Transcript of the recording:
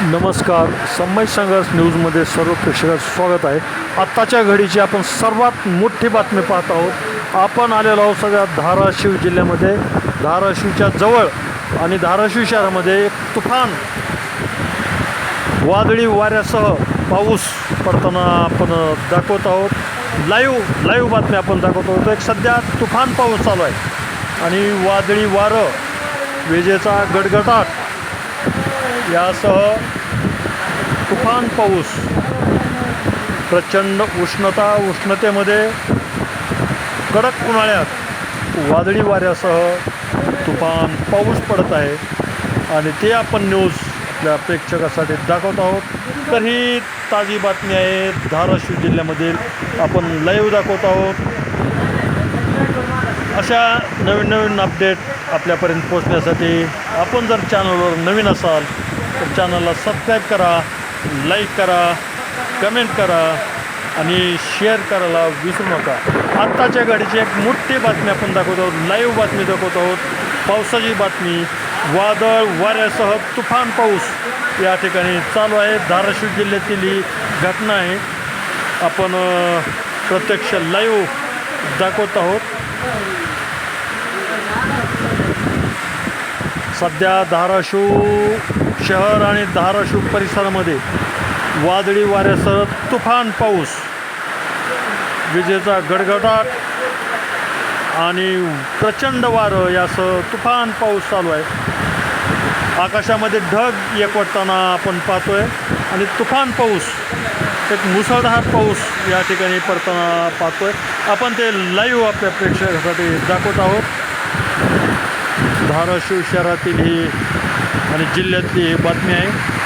नमस्कार. समय संघर्ष न्यूजमध्ये सर्व प्रेक्षकांचं स्वागत आहे. आत्ताच्या घडीची आपण सर्वात मोठी बातमी पाहत आहोत. आपण आलेलो आहोत सगळ्या धाराशिव जिल्ह्यामध्ये. धाराशिवच्या जवळ आणि धाराशिव शहरामध्ये एक तुफान. वादळी वाऱ्यासह पाऊस पडताना आपण दाखवत आहोत. लाईव्ह लाईव्ह बातमी आपण दाखवत आहोत. एक सध्या तुफान पाऊस चालू आहे. आणि वादळी वारं विजेचा गडगडाट. यासह तुफान पाऊस प्रचंड उष्णता उष्णतेमध्ये कडक उन्हाळ्यात वादळी वाऱ्यासह तुफान पाऊस पडत आहे. आणि ते आपण न्यूज आपल्या प्रेक्षकासाठी दाखवत आहोत. तर ही ताजी बातमी आहे धाराशिव जिल्ह्यामधील. आपण लाईव्ह दाखवत आहोत. अशा नवीन नवीन अपडेट आपल्यापर्यंत पोचण्यासाठी आपण जर चॅनलवर नवीन असाल तर चॅनलला सबस्क्राईब करा लाईक करा कमेंट करा आणि शेअर करायला विसरू नका. आत्ताच्या घडीची एक मोठी बातमी आपण दाखवत आहोत लाईव्ह बातमी दाखवत. आहोत पावसाची बातमी वादळ वाऱ्यासह तुफान पाऊस या ठिकाणी चालू आहे. धाराशिव जिल्ह्यातील ही घटना आहे. आपण प्रत्यक्ष लाईव्ह दाखवत आहोत. सध्या धाराशिव शहर आणि धाराशिव परिसरामध्ये वादळी वाऱ्यासह तुफान पाऊस. विजेचा गडगडाट आणि प्रचंड वारं यासह तुफान पाऊस चालू आहे. आकाशामध्ये ढग एकवटताना आपण पाहतोय आणि तुफान पाऊस एक मुसळधार पाऊस या ठिकाणी पडताना पाहतोय. आपण ते लाईव्ह आपल्या प्रेक्षकासाठी दाखवत आहोत. धाराशिव शहरातील ही आणि जिल्ह्यातली ही बातमी आहे.